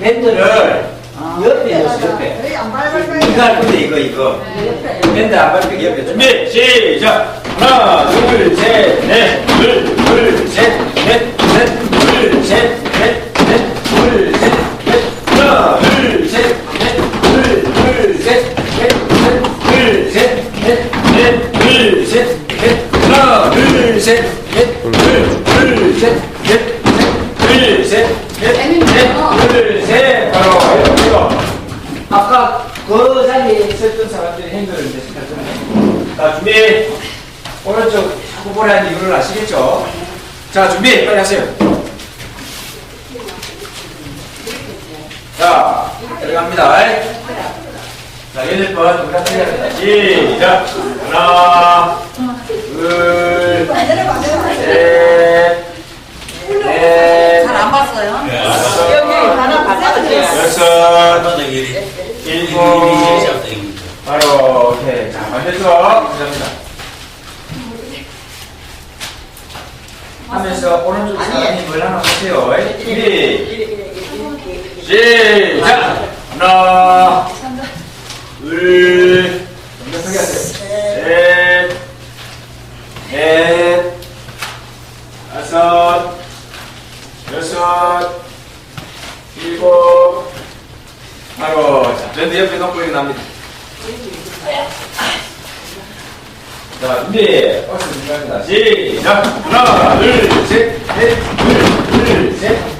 밴드를 옆에 넣었어 옆에. 밟을 거예요. 이거 할 건데 이거 이거. 옆에. 밴드 안 밟히게 옆에 준비 시작. 하나 둘셋넷둘셋넷넷넷둘셋넷넷둘셋넷 하나 둘셋넷둘셋넷넷둘셋넷넷 하나 둘셋넷둘셋넷넷둘셋넷넷둘셋 바로 이거 이거 아까 그 자리에 있었던 사람들이 행동을 이제 시켰잖아요. 자, 준비. 오른쪽 자꾸 보라는 이유를 아시겠죠? 자, 준비. 빨리 하세요. 자, 들어갑니다. 자, 여덟 번 우리 같이 해야. 시작. 하나, 둘. 셋, 넷, 잘안 봤어요. 다섯, 여기 하나 받아주세요. 여섯, 일곱, 바로 오케이 자 반대쪽 감사합니다 하면서 오른쪽 사람이 뭘 하나 보세요 준비 시작! 하나 둘 정답하게 하세요 셋넷 다섯 여섯 일곱. 바로 자 밴드 옆에 놓고 일어납니다 자, 준비. 시작. 하나, 둘, 셋, 넷, 둘,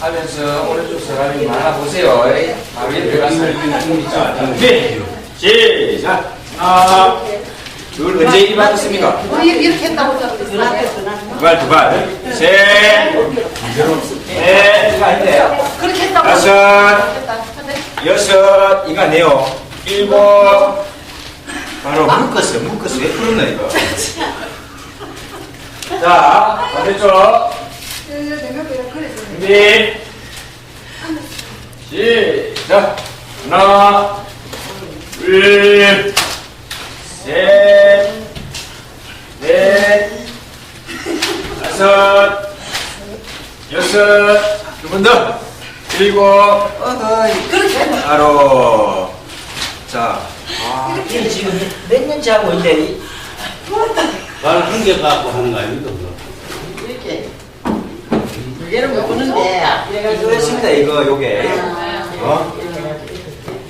하면서 오른쪽 사람이 많아 보세요. 바로 옆에 가서 자, 준비 시작. 하나, 둘 언제 일이 받았습니까? 우리 이렇게 했다고 두 발, 두 발, 셋, 넷, 이거 아닌데, 그렇게 했다고 다섯, 여섯, 이거 아니에요. 일곱, 바로 묶었어요. 묶었어. 왜 풀었나 이거? 자, 반대쪽. 준비 시작. 하나 둘셋넷 다섯 여섯. 두 번 더. 일곱. 어허이 바로 자. 아, 이게 지금 몇 년째 하고 있는데? 이- 말한 개 갖고 하는 거 아닙니까? 얘는 못 보는데. 이거 했습니다. 이거 요게. 어?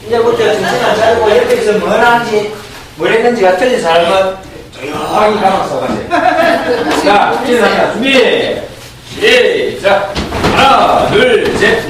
이제부터 정신 안 차리고 옆에서 뭘 하는지 뭘 했는지가 틀린 사람은 조용히 감아서 가세요 자 준비합니다 준비 시작. 하나 둘 셋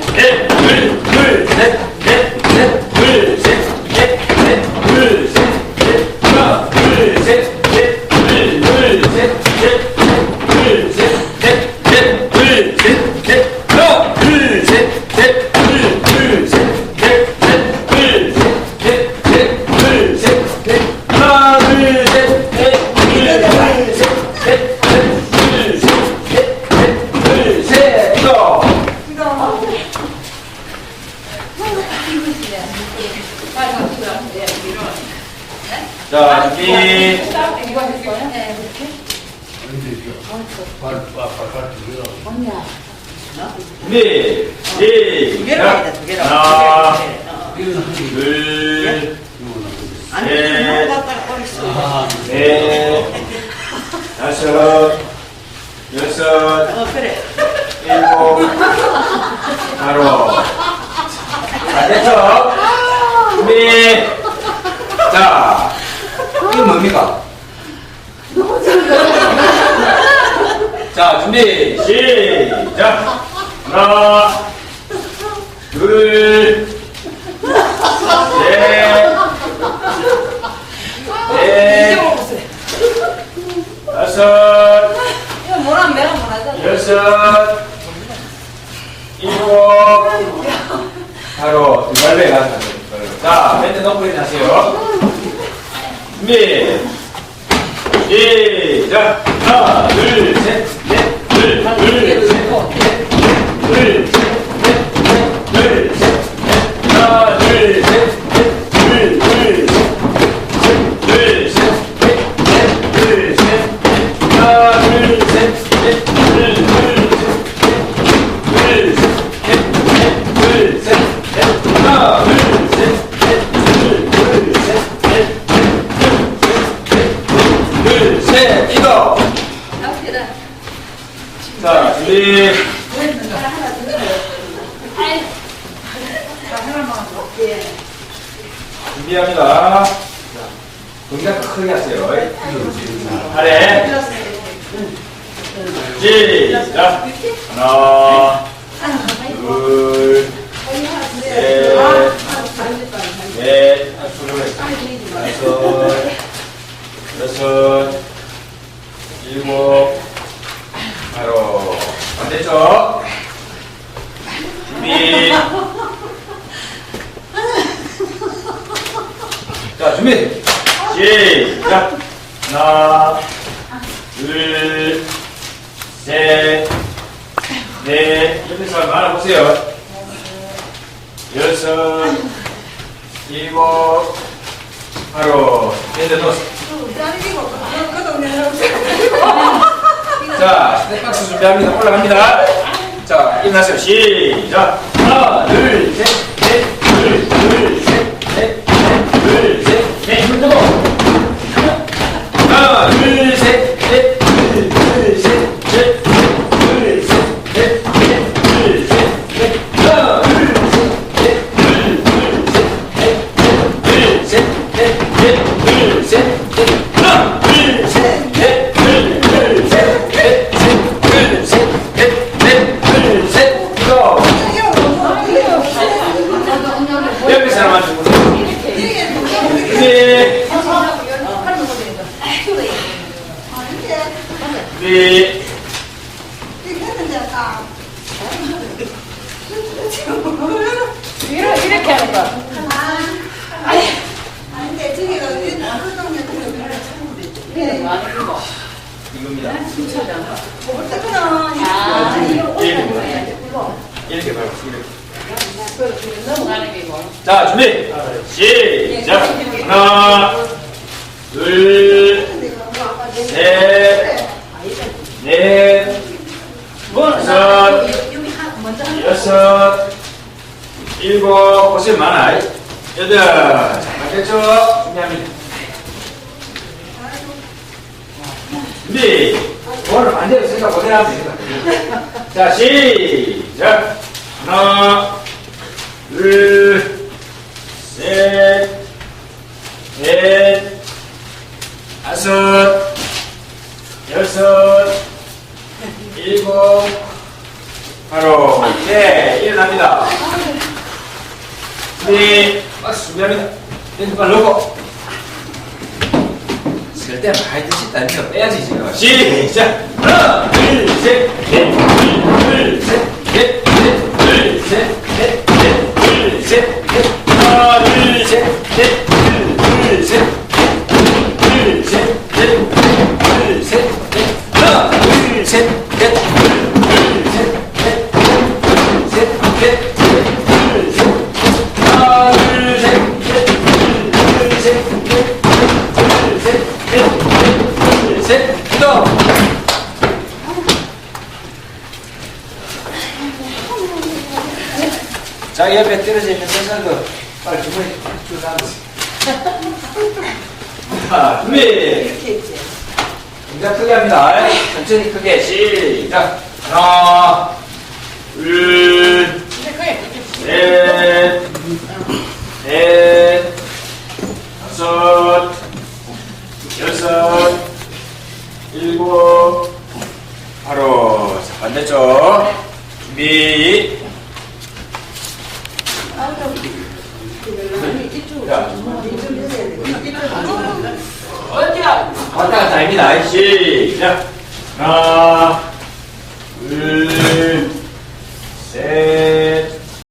자 준비 준비 두 개로 시작 하자, 두 개로. 하나 두둘 아니, 셋, 한 갖다가 버렸어. 아, 넷, 다섯, 여섯, 어, 그래. 일곱, 바로. 자, 됐죠? 준비. 자, 이거 뭡니까? 자, 준비. 시작. 하나, 둘, 셋, 넷, 다섯, 이거 뭐라 매라 뭐라. 여섯, 일곱, 바로 뒷발배 가서 자, 멘트 넣고 일어나세요. 준비. 시작. 하나, 둘, 셋, 넷, 둘, 둘, 둘, 둘, 하나, 둘, 셋, 넷, 둘, 둘, 이거. 자, 준비. 준비합니다. 자, 동작 크게 하세요. 아래. 시작. 하나, 둘, 셋, 넷, 아, 둘, 다섯, 여섯, 일곱, 바로 반대쪽 자 준비 시작 하나 둘 셋 넷 옆에 사람 알아보세요 여섯 일곱 바로 밴드 넣었어 자, 스텝박스 준비합니다. 올라갑니다. 자, 일어나세요. 시작. 하나, 둘, 셋, 넷, 둘, 둘, 셋, 넷, 넷, 둘, 셋, 넷. 힘 주고. 하나, 둘, 셋, 넷, 둘, 둘, 셋, 넷, 둘, 셋, 넷, 넷, 둘, 셋, 넷. 하나, 둘, 셋, 넷, 둘, 둘, 셋, 넷, 둘, 셋, 넷, 넷, 둘, 셋, 넷. 하나, 둘, 셋, 넷, 둘, 둘, 셋, 넷, 셋, 둘, 셋, 넷, 넷, 둘, 셋. 이거. 옆에 사람한테 보세요. 준비. 준비. 이렇게 하는 거. 이겁니다. 아, 이렇게 밟고 이렇게. 넘어가는 게 뭐. 자, 준비. 시작. 하나, 둘, 셋, 넷, 다섯, 여섯, 일곱, 고생 많아. 여덟, 자, 맞겠죠? 준비합니다. 준비. 오늘 반대로 생각 못 해야 됩니다. 자, 시작. 하나, 둘, 셋, 넷, 다섯, 여섯, 일곱, 바로 네, 일어납니다. 준비, 박수 준비합니다. 왼발 넣고. 쓸때 많이 드신다는 거 빼야지 지금. 시작. 하나, 둘, 셋, 넷, 둘, 둘, 셋, 넷, 넷, 둘, 셋, 넷, 넷, 둘, 셋, 넷, 하나, 둘, 셋, 넷, 둘, 둘, 셋, 넷, 둘, 셋, 넷, 둘, 셋, 넷, 하나, 둘, 셋, 넷, 둘, 둘, 셋, 넷, 둘, 셋, 넷, 둘, 셋, 하나, 둘, 셋, 넷, 둘, 셋, 넷, 둘, 셋, 넷, 둘, 셋, 이동. 자기 옆에 떨어져 있는 선생도 빨리 주머니 주서 자, 준비. 동작 크게 합니다. 천천히 크게 시작. 하나, 둘, 셋, 넷, 다섯, 여섯, 일곱, 바로 자, 반대쪽 준비. 왔다 갔다 합니다. 시작. 하나, 둘, 셋.